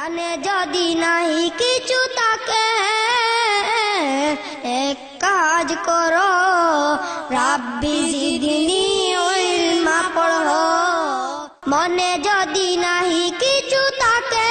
জানে যদি নাই কিছু তাকে, এক কাজ করো। রাব্বি জিদিনি ইলমা পড়ো মনে যদি নাই কিছু তাকে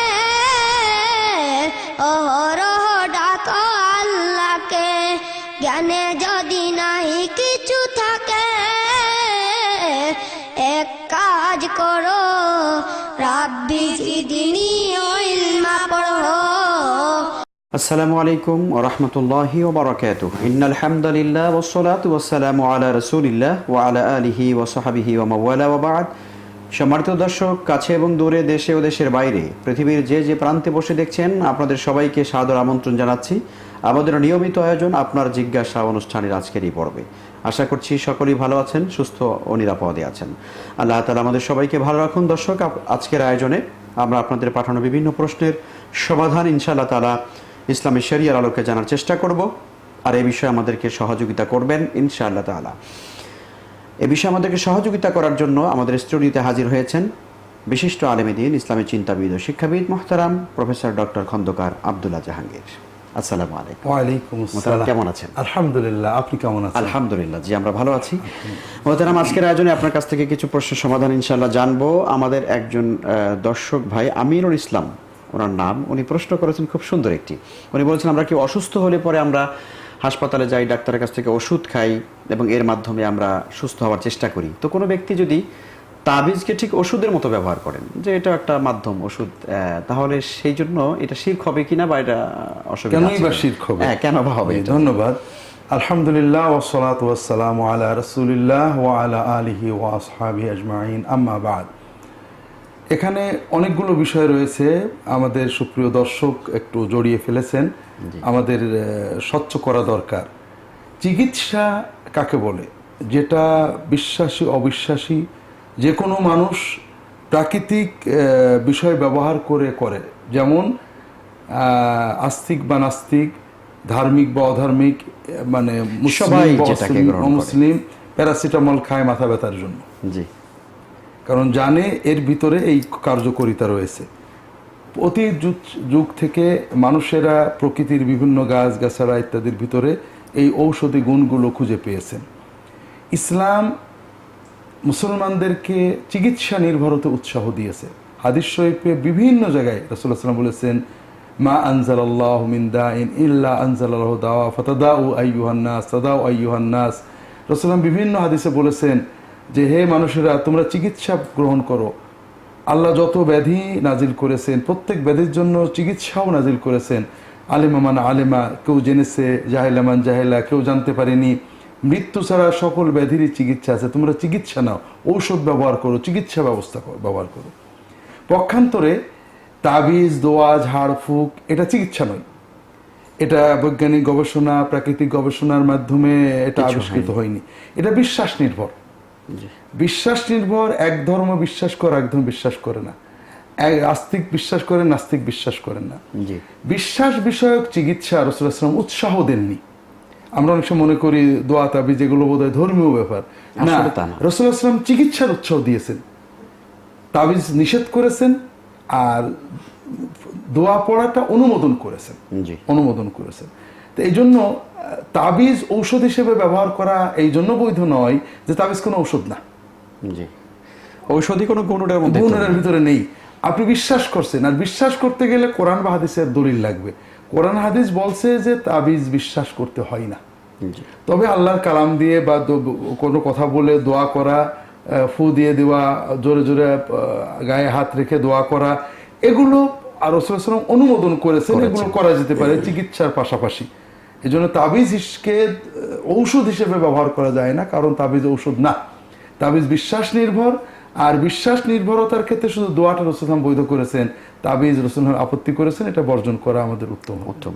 আসসালামু আলাইকুম রাহমাতুল্লাহি ওয়া বারাকাতুহু। ইন্নাল হামদালিল্লাহ ওয়াস সালাতু ওয়াস সালামু আলা রাসূলিল্লাহ ওয়া আলা আলিহি ওয়া সাহবিহি ওয়া মাওয়ালা ওয়া বা'দ। সম্মানিত দর্শক, কাছে এবং দূরে, দেশে ও দেশের বাইরে, পৃথিবীর যে যে প্রান্তে বসে দেখছেন, আপনাদের সবাইকে সাদর আমন্ত্রণ জানাচ্ছি। আমাদের নিয়মিত আয়োজন আপনার জিজ্ঞাসা অনুষ্ঠানের আজকের এই পর্বে। আশা করছি সকলেই ভালো আছেন, সুস্থ ও নিরাপদে আছেন। আল্লাহ তাআলা আমাদের সবাইকে ভালো রাখুন। দর্শক আজকের আয়োজনে আমরা আপনাদের পাঠানো বিভিন্ন প্রশ্নের সমাধান ইনশাআল্লাহ তাআলা ইসলামী শরিয়ার আলোকে জানার চেষ্টা করব আর এই বিষয়ে আমাদেরকে সহযোগিতা করবেন ইনশাআল্লাহ তাআলা। এ বিষয়ে আমাদেরকে সহযোগিতা করার জন্য আমাদের স্টুডিওতে হাজির হয়েছেন বিশিষ্ট আলেমেদিন ইসলামী চিন্তাবিদ ও শিক্ষাবিদ মোহতারাম প্রফেসর ডক্টর খন্দকার আবদুল্লাহ জাহাঙ্গীর। আসসালামু আলাইকুম। ওয়ালাইকুম আসসালাম। কেমন আছেন? আলহামদুলিল্লাহ আপনি কেমন আছেন? আলহামদুলিল্লাহ জি আমরা ভালো আছি। মোহতারাম আজকের আয়োজনে আপনার কাছ থেকে কিছু প্রশ্নের সমাধান ইনশাআল্লাহ জানব। আমাদের একজন দর্শক ভাই আমিরুল ইসলাম ওনার নাম। উনি প্রশ্ন করেছেন খুব সুন্দর একটি। উনি বলেছেন আমরা কি অসুস্থ হলে পরে আমরা হাসপাতালে যাই ডাক্তারের কাছ থেকে ওষুধ খাই এবং এর মাধ্যমে আমরা সুস্থ হওয়ার চেষ্টা করি। তো কোনো ব্যক্তি যদি তাবিজকে ঠিক ওষুধের মতো ব্যবহার করেন যে এটা একটা মাধ্যম ওষুধ আহ, তাহলে সেই জন্য এটা শির্ক হবে কিনা বা এটা অসুবিধা কেনই বা কিনা? হবে? হ্যাঁ কেন বা হবে? ধন্যবাদ। আলহামদুলিল্লাহ ওসলাত ওয়াসালাম আলা রসুলিল্লাহ ওয়া আলা আলিহি ওয়া আসহাবি আজমাইন। আম্মা বাদ। এখানে অনেকগুলো বিষয় রয়েছে। আমাদের সুপ্রিয় দর্শক একটু জড়িয়ে ফেলেছেন। আমাদের স্বচ্ছ করা দরকার। চিকিৎসা কাকে বলে? যেটা বিশ্বাসী অবিশ্বাসী যে কোনো মানুষ প্রাকৃতিক বিষয় ব্যবহার করে করে। যেমন আস্তিক বা নাস্তিক ধার্মিক বা অধার্মিক মানে মুসলিম। অমুসলিম প্যারাসিটামল খায় মাথা ব্যথার জন্য। জি। কারণ জানে এর ভিতরে এই কার্যকরিতা রয়েছে। অতি যুগ- থেকে মানুষেরা প্রকৃতির বিভিন্ন গাছ গাছাড়া ইত্যাদির ভিতরে এই ঔষধি গুণগুলো খুঁজে পেয়েছেন। ইসলাম মুসলমানদেরকে চিকিৎসা নির্ভরতে উৎসাহ দিয়েছে। হাদিস শরীফে বিভিন্ন জায়গায় রসুল্লাহ বলেছেন, মা আনজাল আল্লাহ মিন্দা ইন ইল্লা আনজাল আল্লাহ দাওয়া ফতাদাউ আইয়ুহান্নাস তাদাউ আইয়ুহান্নাস রসুলাম বিভিন্ন হাদিসে বলেছেন যে হে মানুষেরা তোমরা চিকিৎসা গ্রহণ করো। আল্লাহ যত ব্যাধি নাজিল করেছেন প্রত্যেক ব্যাধির জন্য চিকিৎসাও নাজিল করেছেন। আলেমা মানে আলেমা কেউ জেনেছে জাহেলা মান জাহেলা কেউ জানতে পারেনি। মৃত্যু ছাড়া সকল ব্যাধিরই চিকিৎসা আছে। তোমরা চিকিৎসা নাও ঔষধ ব্যবহার করো চিকিৎসা ব্যবস্থা ব্যবহার করো। পক্ষান্তরে তাবিজ দোয়া ঝাড়ফুঁক এটা চিকিৎসা নয়। এটা বৈজ্ঞানিক গবেষণা প্রাকৃতিক গবেষণার মাধ্যমে এটা আবিষ্কৃত হয়নি। এটা বিশ্বাস নির্ভর। বিশ্বাস নির্ভর এক ধর্ম বিশ্বাস করে এক ধর্ম বিশ্বাস করে না। এক আস্তিক বিশ্বাস করে নাস্তিক বিশ্বাস করেন না। বিশ্বাস বিষয়ক চিকিৎসা রসুলাম উৎসাহ দেননি। আমরা অনেক সময় মনে করি দোয়া তাবি যেগুলো বোধ হয় ধর্মীয় ব্যাপার। না আসলে তা না। রসুলাম চিকিৎসার উৎসাহ দিয়েছেন। তাবিজ নিষেধ করেছেন আর দোয়া পড়াটা অনুমোদন করেছেন। অনুমোদন করেছেন। তো এই জন্য তাবিজ ঔষধ হিসেবে ব্যবহার করা এই জন্য বৈধ নয় যে তাবিজ কোনো ঔষধ না। জি। ঔষধি কোনো গুণের মধ্যে গুণের ভিতরে নেই। আপনি বিশ্বাস করছেন আর বিশ্বাস করতে গেলে কোরআন বা হাদিসের দলিল লাগবে। কোরআন হাদিস বলছে যে তাবিজ বিশ্বাস করতে হয় না। তবে আল্লাহর কালাম দিয়ে বা কোনো কথা বলে দোয়া করা আহ, ফু দিয়ে দেওয়া জোরে জোরে আহ, গায়ে হাত রেখে দোয়া করা এগুলো আর রসুলাম অনুমোদন করেছেন এগুলো করা যেতে পারে চিকিৎসার পাশাপাশি। এই জন্য তাবিজ হিসকে ঔষধ হিসেবে ব্যবহার করা যায় না, কারণ তাবিজ ঔষধ না তাবিজ বিশ্বাস নির্ভর, আর বিশ্বাস নির্ভরতার ক্ষেত্রে শুধু দোয়াটা রসুলাম বৈধ করেছেন, তাবিজ রসুলাম আপত্তি করেছেন, এটা বর্জন করা আমাদের উত্তম। উত্তম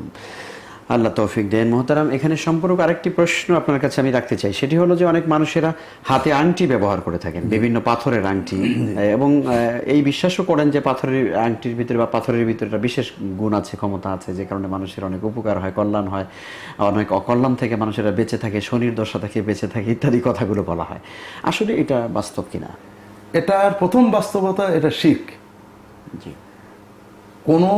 আল্লাহ তৌফিক দেন। মোহতারাম এখানে সম্পর্ক আরেকটি প্রশ্ন আপনার কাছে আমি রাখতে চাই। সেটি হলো যে অনেক মানুষেরা হাতে আংটি ব্যবহার করে থাকেন বিভিন্ন পাথরের আংটি। এবং এই বিশ্বাসও করেন যে পাথরের আংটির ভিতরে বা পাথরের ভিতরে একটা বিশেষ গুণ আছে ক্ষমতা আছে যে কারণে মানুষের অনেক উপকার হয় কল্যাণ হয় অনেক অকল্যাণ থেকে মানুষেরা বেঁচে থাকে শনির দশা থেকে বেঁচে থাকে ইত্যাদি কথাগুলো বলা হয়। আসলে এটা বাস্তব কিনা? এটার প্রথম বাস্তবতা এটা শিখ। জি। কোনো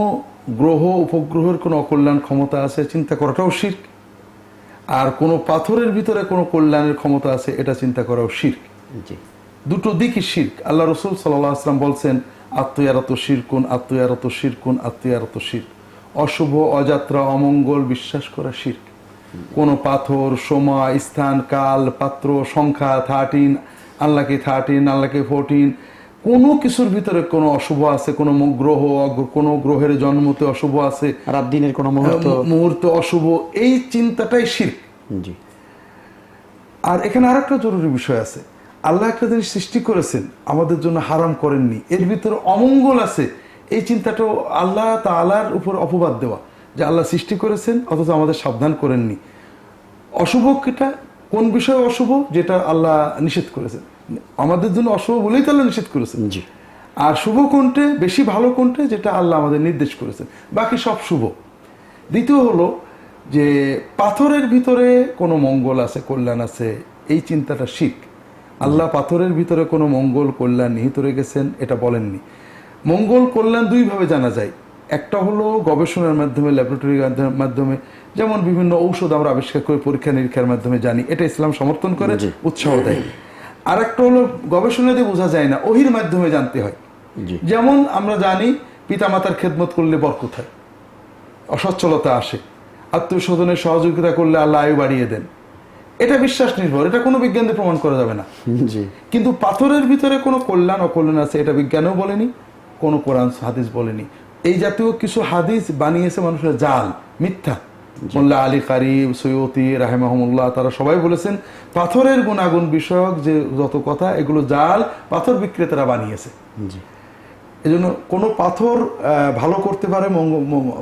গ্রহ উপগ্রহের কোনো অকল্যাণ ক্ষমতা আছে চিন্তা করাটাও শির্ক। আর কোনো পাথরের ভিতরে কোনো কল্যাণের ক্ষমতা আছে এটা চিন্তা করাও শির্ক। দুটো দিকই শির্ক। আল্লাহ রসুল সাল্লাহ আসলাম বলছেন আত্মীয়ারত শিরকুন আত্মীয়ারত শিরকুন আত্মীয়ারত শির্ক। অশুভ অযাত্রা অমঙ্গল বিশ্বাস করা শির্ক। কোনো পাথর সময় স্থান কাল পাত্র সংখ্যা থার্টিন আল্লাহকে থার্টিন আল্লাহকে ফোরটিন কোনো কিছুর ভিতরে কোনো অশুভ আছে কোনো গ্রহ কোনো গ্রহের জন্মতে অশুভ আছে রাত দিনের কোনো মুহূর্ত। মুহূর্ত অশুভ এই চিন্তাটাই শির্ক জি। আর এখানে আরেকটা জরুরি বিষয় আছে। আল্লাহ একটা জিনিস সৃষ্টি করেছেন আমাদের জন্য হারাম করেননি। এর ভিতরে অমঙ্গল আছে এই চিন্তাটাও আল্লাহ তাআলার উপর অপবাদ দেওয়া যে আল্লাহ সৃষ্টি করেছেন অথচ আমাদের সাবধান করেননি। অশুভ কিটা? কোন বিষয় অশুভ? যেটা আল্লাহ নিষেধ করেছেন। আমাদের জন্য অশুভ বলেই তো আল্লাহ নিষেধ করেছেন। জি। আর শুভ কোনটে? বেশি ভালো কোনটে? যেটা আল্লাহ আমাদের নির্দেশ করেছেন। বাকি সব শুভ। দ্বিতীয় হলো যে পাথরের ভিতরে কোনো মঙ্গল আছে কল্যাণ আছে এই চিন্তাটা শিখ। আল্লাহ পাথরের ভিতরে কোনো মঙ্গল কল্যাণ নিহিত রেখেছেন এটা বলেননি। মঙ্গল কল্যাণ দুইভাবে জানা যায়। একটা হলো গবেষণার মাধ্যমে ল্যাবরেটরির মাধ্যমে যেমন বিভিন্ন ঔষধ আমরা আবিষ্কার করে পরীক্ষা নিরীক্ষার মাধ্যমে জানি। এটা ইসলাম সমর্থন করে। উৎসাহ দেয়। আর একটা হলো গবেষণা দিয়ে বোঝা যায় না ওহির মাধ্যমে জানতে হয়। যেমন আমরা জানি পিতামাতার খেদমত করলে বরকত হয় অসচ্ছলতা আসে আত্মীয় স্বজনের সহযোগিতা করলে আল্লাহ আয়ু বাড়িয়ে দেন। এটা বিশ্বাস নির্ভর এটা কোনো বিজ্ঞান দিয়ে প্রমাণ করা যাবে না। জি। কিন্তু পাথরের ভিতরে কোনো কল্যাণ অকল্যাণ আছে এটা বিজ্ঞানও বলেনি কোনো কোরআন হাদিস বলেনি। এই জাতীয় কিছু হাদিস বানিয়েছে মানুষের জাল মিথ্যা। মোল্লা আলী কারিম সৈয়তি রাহেমাহমুল্লাহ তারা সবাই বলেছেন পাথরের গুণাগুণ বিষয়ক যে যত কথা এগুলো জাল পাথর বিক্রেতারা বানিয়েছে। জি। এজন্য কোনো পাথর আহ, ভালো করতে পারে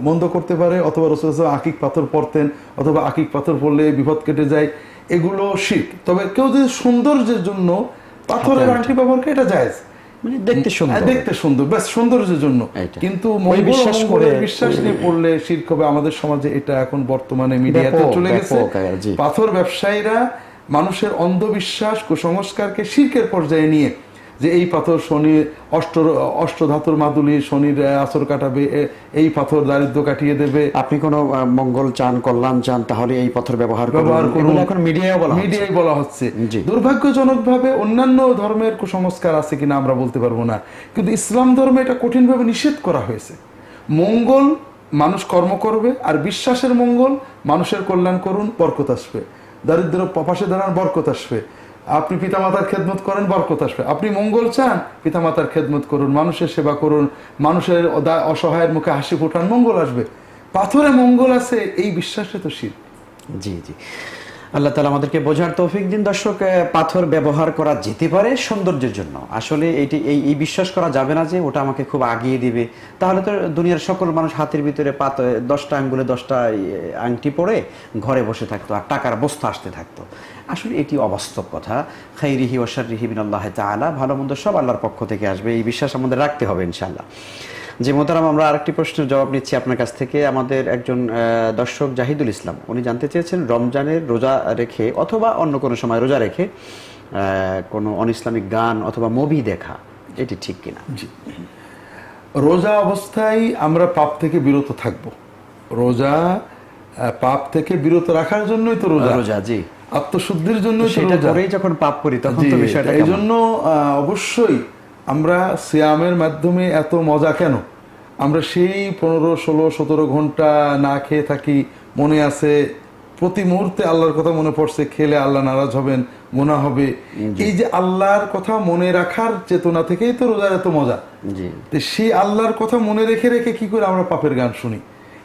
মন্দ করতে পারে অথবা রসুল আকিক পাথর পরতেন অথবা আকিক পাথর পরলে বিপদ কেটে যায় এগুলো শিখ তবে কেউ যদি সৌন্দর্যের জন্য পাথরের আংটি ব্যবহার করে এটা জায়েজ। মানে দেখতে সুন্দর। হ্যাঁ, দেখতে সুন্দর ব্যাস সৌন্দর্যের জন্য। কিন্তু ওই বিশ্বাস করে- বিশ্বাস নিয়ে পড়লে শির্ক হবে আমাদের সমাজে এটা এখন বর্তমানে মিডিয়াতে চলে গেছে। হ্যাঁ। পাথর ব্যবসায়ীরা মানুষের অন্ধবিশ্বাস কুসংস্কারকে শির্কের পর্যায়ে নিয়ে যে এই পাথর শনি অষ্ট অষ্টধাতুর মাদুলি শনির আসর কাটাবে এই পাথর দারিদ্র কাটিয়ে দেবে। আপনি কোনো মঙ্গল চান কল্যাণ চান তাহলে এই পথর ব্যবহার ব্যবহার করুন। এখন মিডিয়ায় বলা। মিডিয়ায় বলা হচ্ছে। দুর্ভাগ্যজনকভাবে অন্যান্য ধর্মের কুসংস্কার আছে কিনা আমরা বলতে পারব না। কিন্তু ইসলাম ধর্মে এটা কঠিনভাবে নিষেধ করা হয়েছে। মঙ্গল মানুষ কর্ম করবে আর বিশ্বাসের মঙ্গল মানুষের কল্যাণ করুন বরকত আসবে। দারিদ্র পাশে দাঁড়ান বরকত আসবে। আপনি পিতামাতার খেদমত করেন, বরকত আসবে। আপনি মঙ্গল চান, পিতামাতার খেদমত করুন, মানুষের সেবা করুন, মানুষের অসহায়ের মুখে হাসি ফোটান, মঙ্গল আসবে। পাথরে মঙ্গল আছে, এই বিশ্বাসে তো শির। জি জি। আল্লাহ তালা আমাদেরকে বোঝার তৌফিক দিন, দর্শক পাথর ব্যবহার করা যেতে পারে সৌন্দর্যের জন্য। আসলে এটি, এই এই বিশ্বাস করা যাবে না যে ওটা আমাকে খুব আগিয়ে দিবে। তাহলে তো দুনিয়ার সকল মানুষ হাতের ভিতরে পাত দশটা আঙ্গুলে দশটা আংটি পরে ঘরে বসে থাকতো আর টাকার বস্তা আসতে থাকতো। আসলে এটি অবাস্তব কথা। খাইরিহি ওশারিহি বিনাল্লাহ তাআলা ভালো মন্দ সব আল্লাহর পক্ষ থেকে আসবে এই বিশ্বাস আমাদের রাখতে হবে ইনশাআল্লাহ। যে মোতারাম আমরা আরেকটি প্রশ্নের জবাব নিচ্ছি আপনার কাছ থেকে। আমাদের একজন দর্শক জাহিদুল ইসলাম উনি জানতে চেয়েছেন রমজানের রোজা রেখে অথবা অন্য কোনো সময় রোজা রেখে কোনো অন ইসলামিক গান অথবা মুভি দেখা এটি ঠিক কিনা? জি। রোজা অবস্থায় আমরা পাপ থেকে বিরত থাকব। রোজা পাপ থেকে বিরত রাখার জন্যই তো রোজা। রোজা জি। আত্মশুদ্ধির জন্য সেটা করেই যখন পাপ করি তখন তো বিষয়টা এই জন্য অবশ্যই আমরা সিয়ামের মাধ্যমে এত মজা কেন? আমরা সেই পনেরো ষোলো সতেরো ঘণ্টা না খেয়ে থাকি মনে আছে প্রতি মুহূর্তে আল্লাহর কথা মনে পড়ছে খেলে আল্লাহ নারাজ হবেন মনে হবে। এই যে আল্লাহর কথা মনে রাখার চেতনা থেকেই তো রোজার এত মজা। তো সেই আল্লাহর কথা মনে রেখে রেখে কি করে আমরা পাপের গান শুনি?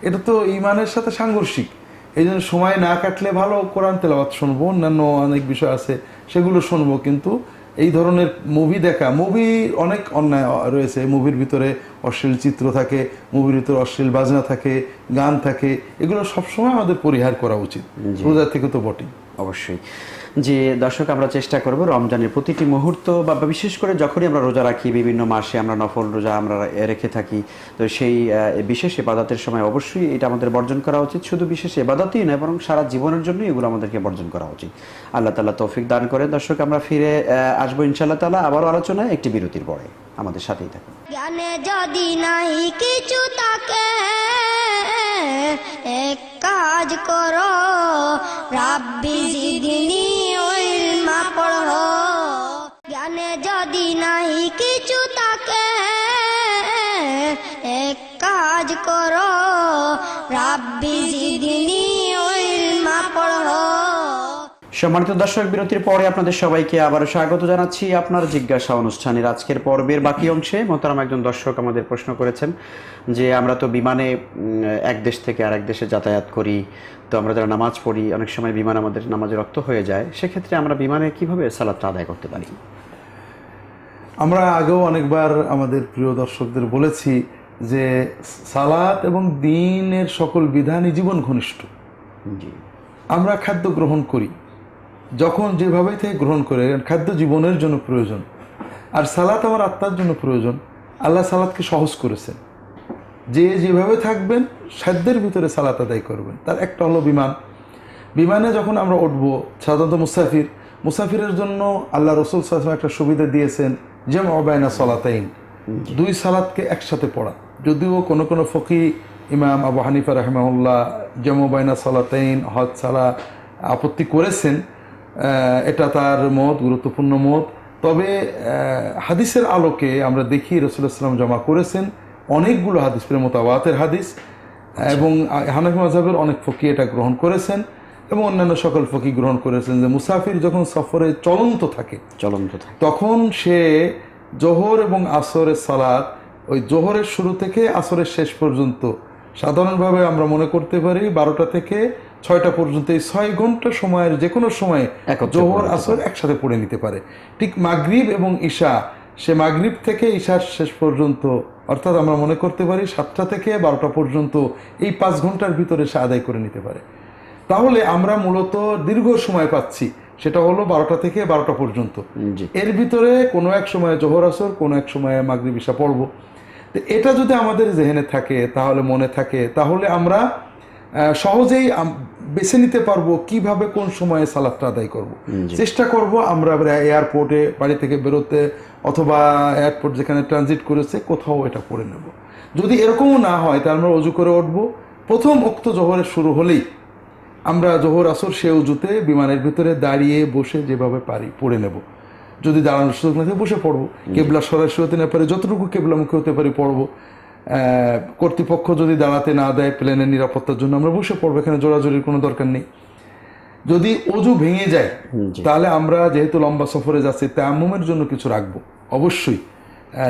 এটা তো ইমানের সাথে সাংঘর্ষিক। এই জন্য সময় না কাটলে ভালো কোরআন তেলাবাদ শুনব অন্যান্য অনেক বিষয় আছে সেগুলো শুনব কিন্তু এই ধরনের মুভি দেখা মুভি অনেক অন্যায় রয়েছে মুভির ভিতরে অশ্লীল চিত্র থাকে মুভির ভিতরে অশ্লীল বাজনা থাকে গান থাকে এগুলো সবসময় আমাদের পরিহার করা উচিত। রোজা থেকে তো বটেই। অবশ্যই। যে দর্শক, আমরা চেষ্টা করব রমজানের প্রতিটি মুহূর্ত বা বিশেষ করে যখনই আমরা রোজা রাখি, বিভিন্ন মাসে আমরা নফল রোজা আমরা রেখে থাকি, তো সেই বিশেষ এবাদতের সময় অবশ্যই এটা আমাদের বর্জন করা উচিত। শুধু বিশেষ এবাদতই নয়, বরং সারা জীবনের জন্য এগুলো আমাদেরকে বর্জন করা উচিত। আল্লাহ তালা তৌফিক দান করে। দর্শক, আমরা ফিরে আসব ইনশাআল্লাহ তালা আবারও আলোচনায় একটি বিরতির পরে। আমাদের সাথেই থাকুন। জ্ঞানে যদি নাই কিছু তাকে, এক কাজ করো। রাব্বি জিদিনি ইলমা পড়ো। জ্ঞানে যদি নাই কিছু তাকে, এক কাজ করো। রাব্বি জিদিনি সম্মানিত দর্শক বিরতির পরে আপনাদের সবাইকে আবারও স্বাগত জানাচ্ছি আপনার জিজ্ঞাসা অনুষ্ঠানের আজকের পর্বের বাকি অংশে। মোহতারাম একজন দর্শক আমাদের প্রশ্ন করেছেন যে আমরা তো বিমানে এক দেশ থেকে আরেক দেশে যাতায়াত করি তো আমরা যারা নামাজ পড়ি অনেক সময় বিমান আমাদের নামাজে রক্ত হয়ে যায়। সেক্ষেত্রে আমরা বিমানে কীভাবে সালাদটা আদায় করতে পারি? আমরা আগেও অনেকবার আমাদের প্রিয় দর্শকদের বলেছি যে সালাত এবং দিনের সকল বিধানই জীবন ঘনিষ্ঠ। জি। আমরা খাদ্য গ্রহণ করি। যখন যেভাবে থেকে গ্রহণ করে খাদ্য জীবনের জন্য প্রয়োজন। আর সালাত আমার আত্মার জন্য প্রয়োজন। আল্লাহ সালাতকে সহজ করেছেন। যে যেভাবে থাকবেন সাধ্যের ভিতরে সালাত আদায় করবেন। তার একটা হলো বিমান। বিমানে যখন আমরা উঠব সাধারণত মুসাফির মুসাফিরের জন্য আল্লাহ রসুল সাল্লাম একটা সুবিধা দিয়েছেন যেম অবায়না সলাতাইন। দুই সালাতকে একসাথে পড়া। যদিও কোনো কোনো ফকি ইমাম আবু হানিফা রহমাউল্লাহ জমবাইনা সালাতাইন হজ সালা আপত্তি করেছেন এটা তার মত গুরুত্বপূর্ণ মত। তবে হাদিসের আলোকে আমরা দেখি রসুলাম জমা করেছেন অনেকগুলো হাদিস মোতাবাতের হাদিস এবং হানাফি মাজাবের অনেক ফকি এটা গ্রহণ করেছেন এবং অন্যান্য সকল ফকি গ্রহণ করেছেন যে মুসাফির যখন সফরে চলন্ত থাকে চলন্ত থাকে। তখন সে জোহর এবং আসরের সালাদ ওই জোহরের শুরু থেকে আসরের শেষ পর্যন্ত সাধারণভাবে আমরা মনে করতে পারি বারোটা থেকে ছয়টা পর্যন্ত এই ছয় ঘণ্টা সময়ের যে কোনো সময়ে জোহর আসর একসাথে পড়ে নিতে পারে। ঠিক মাগরিব এবং ঈশা সে মাগরিব থেকে ঈশার শেষ পর্যন্ত অর্থাৎ আমরা মনে করতে পারি সাতটা থেকে বারোটা পর্যন্ত এই পাঁচ ঘণ্টার ভিতরে সে আদায় করে নিতে পারে। তাহলে আমরা মূলত দীর্ঘ সময় পাচ্ছি সেটা হলো বারোটা থেকে বারোটা পর্যন্ত। এর ভিতরে কোনো এক সময়ে জোহর আসর কোনো এক সময়ে মাগরিব ঈশা পড়ব। তো এটা যদি আমাদের জেহেনে থাকে তাহলে মনে থাকে তাহলে আমরা সহজেই বেছে নিতে পারব কীভাবে কোন সময়ে সালাদটা আদায় করব। চেষ্টা করব আমরা এয়ারপোর্টে বাড়ি থেকে বেরোতে অথবা এয়ারপোর্ট যেখানে ট্রানজিট করেছে কোথাও এটা পড়ে নেব। যদি এরকমও না হয় তাহলে আমরা অজু করে উঠবো। প্রথম উক্ত জোহরের শুরু হলেই আমরা জোহর আসর সে উজুতে বিমানের ভিতরে দাঁড়িয়ে বসে যেভাবে পারি পড়ে নেব। যদি দাঁড়ানোর সুযোগ না থাকে বসে পড়ব। কেবলা সরাসরি হতে না পারে যতটুকু কেবলামুখী হতে পারি পড়ব। কর্তৃপক্ষ যদি দাঁড়াতে না দেয় প্লেনের নিরাপত্তার জন্য আমরা বসে পড়ব এখানে জোরাজোরির কোনো দরকার নেই। যদি অজু ভেঙে যায় তাহলে আমরা যেহেতু লম্বা সফরে যাচ্ছি তায়াম্মুমের জন্য কিছু রাখব অবশ্যই।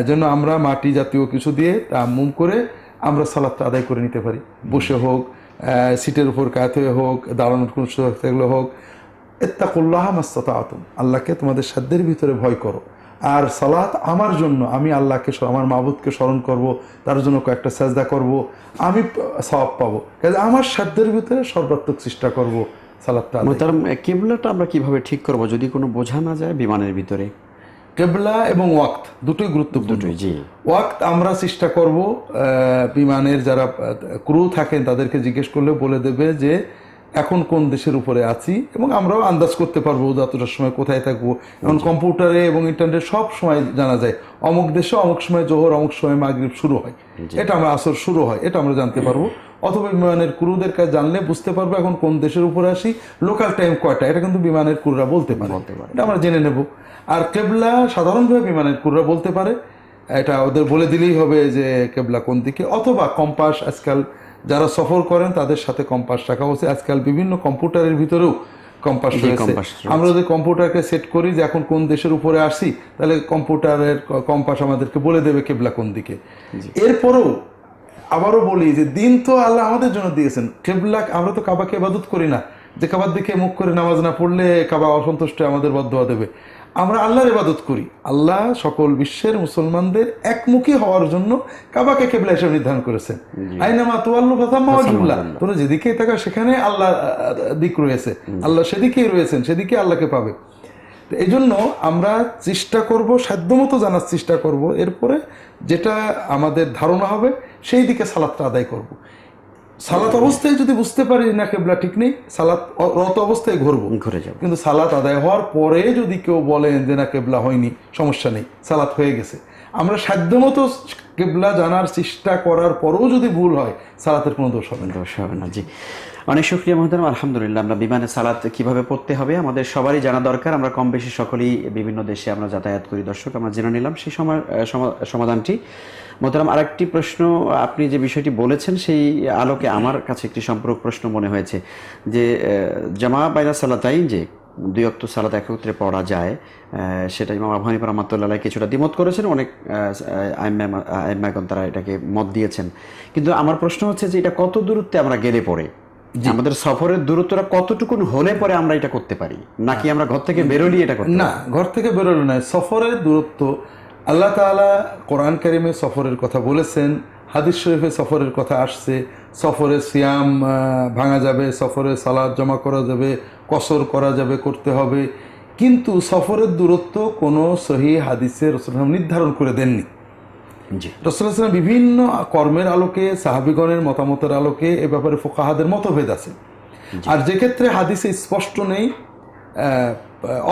যেন আমরা মাটি জাতীয় কিছু দিয়ে তায়াম্মুম করে আমরা সালাদটা আদায় করে নিতে পারি। বসে হোক সিটের উপর কাত হয়ে হোক দাঁড়ানোর কোনো সুযোগ থাকলে হোক এত্তাকুল্লাহ মাস্তাত আতম আল্লাহকে তোমাদের সাধ্যের ভিতরে ভয় করো। আর সালাত আমার জন্য আমি আল্লাহকে আমার মাবুদকে স্মরণ করব তার জন্য কয়েকটা সাজদা করব আমি সওয়াব পাবো। কাজে আমার সাধ্যের ভিতরে সর্বাত্মক চেষ্টা করব সালাদটা মোহতারাম কিবলাটা আমরা কীভাবে ঠিক করব যদি কোনো বোঝা না যায় বিমানের ভিতরে? কেবলা এবং ওয়াক্ত দুটোই গুরুত্বপূর্ণ। দুটোই জি। ওয়াক্ত আমরা চেষ্টা করব বিমানের যারা ক্রু থাকেন তাদেরকে জিজ্ঞেস করলে বলে দেবে যে এখন কোন দেশের উপরে আছি এবং আমরাও আন্দাজ করতে পারব যতটার সময় কোথায় থাকব। এখন কম্পিউটারে এবং ইন্টারনেটে সব সময় জানা যায় অমুক দেশে অমুক সময় জোহর অমুক সময় মাগরিব শুরু হয়। এটা আমরা আসর শুরু হয় এটা আমরা জানতে পারব। অথবা বিমানের ক্রুদের কাছে জানলে বুঝতে পারব এখন কোন দেশের উপরে আসি লোকাল টাইম কয়টা এটা কিন্তু বিমানের ক্রুরা বলতে পারে। বলতে পারে। এটা আমরা জেনে নেব। আর কেবলা সাধারণভাবে বিমানের ক্রুরা বলতে পারে এটা ওদের বলে দিলেই হবে যে কেবলা কোন দিকে অথবা কম্পাস আজকাল যারা সফর করেন তাদের সাথে কম্পাস রাখা হচ্ছে আজকাল বিভিন্ন কম্পিউটারের ভিতরেও কম্পাস রয়েছে। আমরা যদি কম্পিউটারকে সেট করি যে এখন কোন দেশের উপরে আসি তাহলে কম্পিউটারের কম্পাস আমাদেরকে বলে দেবে কেবলা কোন দিকে। এরপরেও আবারও বলি যে দিন তো আল্লাহ আমাদের জন্য দিয়েছেন। কেবলা আমরা তো কাবাকে ইবাদত করি না। যে কাবার দিকে মুখ করে নামাজ না পড়লে কাবা অসন্তুষ্ট আমাদের বদয়া দেবে। আমরা আল্লাহর ইবাদত করি। আল্লাহ সকল বিশ্বের মুসলমানদের একমুখী হওয়ার জন্য কাবাকে কেবলা হিসেবে নির্ধারণ করেছেন। আইনামা তুয়াল্লু ফাতাম্মা ওয়াজহুল্লাহ তোমরা যেদিকে থাকা সেখানে আল্লাহ দিক রয়েছে। আল্লাহ সেদিকেই রয়েছেন সেদিকে আল্লাহকে পাবে। এই জন্য আমরা চেষ্টা করব সাধ্যমতো জানার চেষ্টা করব। এরপরে যেটা আমাদের ধারণা হবে সেই দিকে সালাদটা আদায় করব। সালাত অবস্থায় যদি বুঝতে পারি না কেবলা ঠিক নেই সালাত রত অবস্থায় ঘুরবো। ঘুরে যাব। কিন্তু সালাত আদায় হওয়ার পরে যদি কেউ বলে যে না কেবলা হয়নি সমস্যা নেই সালাত হয়ে গেছে। আমরা সাধ্যমতো কেবলা জানার চেষ্টা করার পরেও যদি ভুল হয় সালাতের কোনো দোষ হবে না। দোষ হবে না জি। অনেক শুক্রিয়া মহতারাম আলহামদুলিল্লাহ। আমরা বিমানে সালাত কীভাবে পড়তে হবে আমাদের সবারই জানা দরকার। আমরা কম বেশি সকলেই বিভিন্ন দেশে আমরা যাতায়াত করি। দর্শক, আমরা জেনে নিলাম সেই সমাধানটি। মোহতারাম, আরেকটি প্রশ্ন, আপনি যে বিষয়টি বলেছেন সেই আলোকে আমার কাছে একটি সম্পর্ক প্রশ্ন মনে হয়েছে যে জামা বাইরা সালাতাইন যে দুই অক্ত সালাত একত্রে পড়া যায় সেটা ইমাম আবু হানিফা রহমাতুল্লাহ কিছুটা দ্বিমত করেছেন। অনেক আইম্যাগন তারা এটাকে মত দিয়েছেন। কিন্তু আমার প্রশ্ন হচ্ছে যে এটা কত দূরত্বে আমরা গেলে পরে আমাদের সফরের দূরত্বটা কতটুকু হলে পরে আমরা এটা করতে পারি? নাকি আমরা ঘর থেকে বেরোলি এটা করতে না ঘর থেকে বেরোলো না সফরের দূরত্ব। আল্লাহ তাআলা কোরআন কারিমে সফরের কথা বলেছেন হাদিস শরীফে সফরের কথা আসছে। সফরে সিয়াম ভাঙা যাবে সফরে সালাদ জমা করা যাবে কসর করা যাবে করতে হবে। কিন্তু সফরের দূরত্ব কোনো সহি হাদিসে রসুলাম নির্ধারণ করে দেননি। রসুলাম বিভিন্ন কর্মের আলোকে সাহাবিগণের মতামতের আলোকে এ ব্যাপারে ফোকাহাদের মতভেদ আছে। আর যে ক্ষেত্রে হাদিসে স্পষ্ট নেই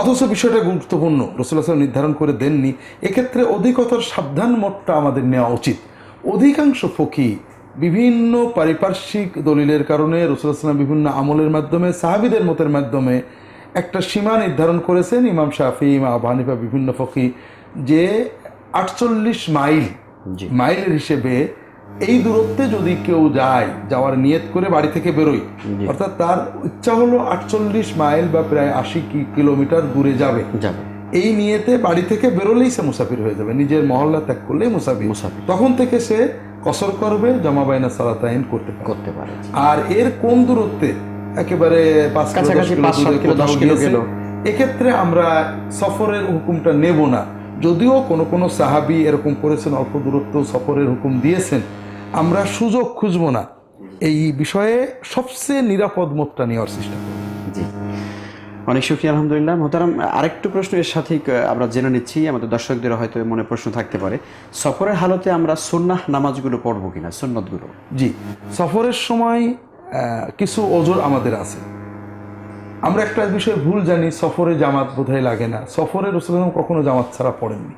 অথচ বিষয়টা গুরুত্বপূর্ণ রসুল্লাহ নির্ধারণ করে দেননি এক্ষেত্রে অধিকতর সাবধান মতটা আমাদের নেওয়া উচিত। অধিকাংশ ফকি বিভিন্ন পারিপার্শ্বিক দলিলের কারণে রসুলাম বিভিন্ন আমলের মাধ্যমে সাহাবিদের মতের মাধ্যমে একটা সীমা নির্ধারণ করেছেন। ইমাম শাফি ইমাম আবু হানিফা বিভিন্ন ফকি যে আটচল্লিশ মাইল। মাইলের হিসেবে এই দূরত্বে যদি কেউ যায় যাওয়ার নিয়ত করে বাড়ি থেকে বেরোয় অর্থাৎ তার ইচ্ছা হলো আটচল্লিশ মাইল বা প্রায় আশি কিলোমিটার দূরে যাবে। এই নিয়েতে বাড়ি থেকে বেরোলেই সে মুসাফির হয়ে যাবে। নিজের মহল্লা ত্যাগ করলেই মুসাফির। মুসাফির। তখন থেকে সে কসর করবে জমা বাইনা সালাতাইন করতে পারে করতে পারে আর এর কোন দূরত্বে? একেবারে পাঁচ কাছাকাছি পাঁচ, কিলো, দশ কিলো এক্ষেত্রে আমরা সফরের হুকুমটা নেব না। যদিও কোনো কোনো সাহাবি এরকম করেছেন অল্প দূরত্ব সফরের হুকুম দিয়েছেন আমরা সুযোগ খুঁজবো না। এই বিষয়ে সবচেয়ে নিরাপদ মতটা নেওয়ার চেষ্টা করব। জি। অনেক সুখী আলহামদুলিল্লাহ। মোহতারাম আরেকটু প্রশ্ন এর সাথেই আমরা জেনে নিচ্ছি আমাদের দর্শকদের হয়তো মনে প্রশ্ন থাকতে পারে। সফরের হালতে আমরা সুন্নাহ নামাজগুলো পড়ব কিনা সুন্নতগুলো? জি। সফরের সময় আহ, কিছু ওজোর আমাদের আছে। আমরা একটা বিষয় ভুল জানি সফরে জামাত বোধহয় লাগে না। সফরে রসুলাম কখনো জামাত ছাড়া পড়েননি।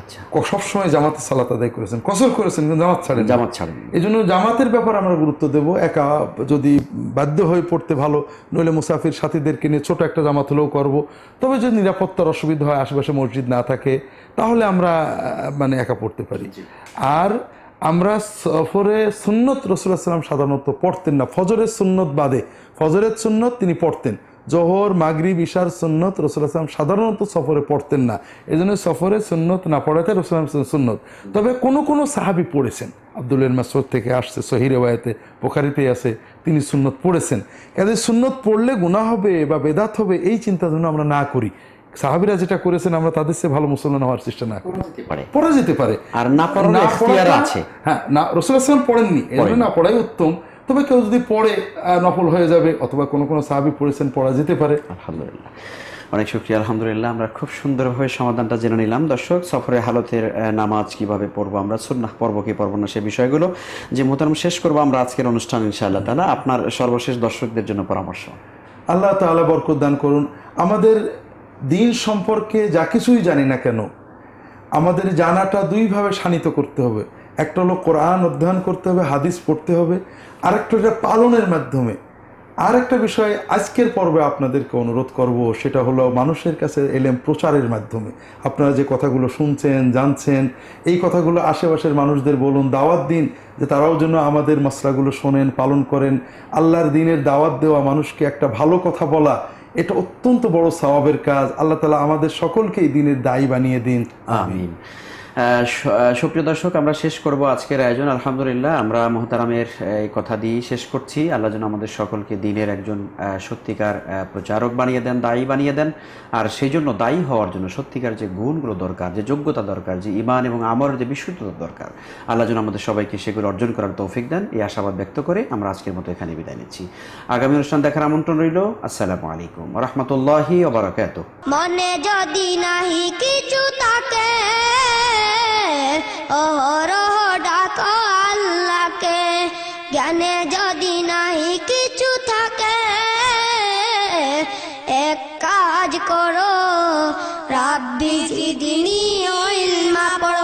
আচ্ছা। সবসময় জামাতে সালাত আদায় করেছেন কসর করেছেন কিন্তু জামাত ছাড়েন জামাত ছাড়েন এই জন্য জামাতের ব্যাপার আমরা গুরুত্ব দেব। একা যদি বাধ্য হয়ে পড়তে ভালো নইলে মুসাফির সাথীদেরকে নিয়ে ছোট একটা জামাত হলেও করব। তবে যদি নিরাপত্তার অসুবিধা হয় আশেপাশে মসজিদ না থাকে তাহলে আমরা মানে একা পড়তে পারি। আর আমরা সফরে সুন্নত রসুল্লাহ সাধারণত পড়তেন না। ফজরের সুন্নত বাদে। ফজরের সুন্নত তিনি পড়তেন। জোহর, মাগরিব, ইশার সুন্নত রসুল্লাহ সাধারণত সফরে পড়তেন না। এই জন্য সফরে সুন্নত না পড়াতে রসুল্লাহ সুন্নত। তবে কোনো কোনো সাহাবি পড়েছেন। আব্দুল্লের মাসুদ থেকে আসছে সহি রেওয়ায়তে পোখারিতে আছে, তিনি সুন্নত পড়েছেন। কাজে সুন্নত পড়লে গুণা হবে বা বেদাত হবে এই চিন্তা যেন আমরা না করি। সাহাবিরা যেটা করেছেন আমরা তাদের চেয়ে ভালো মুসলমান হওয়ার চেষ্টা না পারে। পড়া যেতে পারে। আর না পড়ার আছে। হ্যাঁ না রসুল আসলাম পড়েননি। এই জন্য না পড়াই উত্তম। তবে কেউ যদি পড়ে নফল হয়ে যাবে অথবা কোনো কোনো সাহাবি পড়েছেন পড়া যেতে পারে। আলহামদুলিল্লাহ। অনেক শুক্রিয়া আলহামদুলিল্লাহ। আমরা খুব সুন্দরভাবে সমাধানটা জেনে নিলাম। দর্শক সফরে হালতের নামাজ কীভাবে পড়ব আমরা সুন্নাহ পড়ব কি পড়ব না সে বিষয়গুলো যে মোহতারাম শেষ করব আমরা আজকের অনুষ্ঠান ইনশাআল্লাহ তালা আপনার সর্বশেষ দর্শকদের জন্য পরামর্শ। আল্লাহ তাআলা বরকত দান করুন। আমাদের দিন সম্পর্কে যা কিছুই জানি না কেন, আমাদের জানাটা দুইভাবে শানিত করতে হবে। একটা হলো কোরআন অধ্যয়ন করতে হবে, হাদিস পড়তে হবে, আরেকটা হলো পালনের মাধ্যমে। আর একটা বিষয় আজকের পর্বে আপনাদেরকে অনুরোধ করব, সেটা হলো মানুষের কাছে এলেম প্রচারের মাধ্যমে। আপনারা যে কথাগুলো শুনছেন, জানছেন, এই কথাগুলো আশেপাশের মানুষদের বলুন, দাওয়াত দিন, যে তারাও যেন আমাদের মশলাগুলো শোনেন, পালন করেন। আল্লাহর দিনের দাওয়াত দেওয়া মানুষকে একটা ভালো কথা বলা এটা অত্যন্ত বড় সওয়াবের কাজ। আল্লাহ তালা আমাদের সকলকে এই দিনের দায়ী বানিয়ে দিন। আমিন। সুপ্রিয় দর্শক, আমরা শেষ করব আজকের আয়োজন। আলহামদুলিল্লাহ, আমরা মোহতারামের এই কথা দিয়ে শেষ করছি। আল্লাহ যেন আমাদের সকলকে দিনের একজন সত্যিকার প্রচারক বানিয়ে দেন, দায়ী বানিয়ে দেন। আর সেই জন্য দায়ী হওয়ার জন্য সত্যিকার যে গুণগুলো দরকার, যে যোগ্যতা দরকার, যে ইমান এবং আমরের যে বিশুদ্ধতা দরকার, আল্লাহ যেন আমাদের সবাইকে সেগুলো অর্জন করার তৌফিক দেন। এই আশাবাদ ব্যক্ত করে আমরা আজকের মতো এখানে বিদায় নিচ্ছি। আগামী অনুষ্ঠান দেখার আমন্ত্রণ রইল। আসসালামু আলাইকুম রহমতুল্লাহি ওবরাকাতুহ মনে যদি নাহি কিছু থাকে অহরহ ডাক আল্লাহকে। জ্ঞানে যদি নাহি কিছু থাকে, এক কাজ করো। রাব্বি দিনই ইলমা পড়ো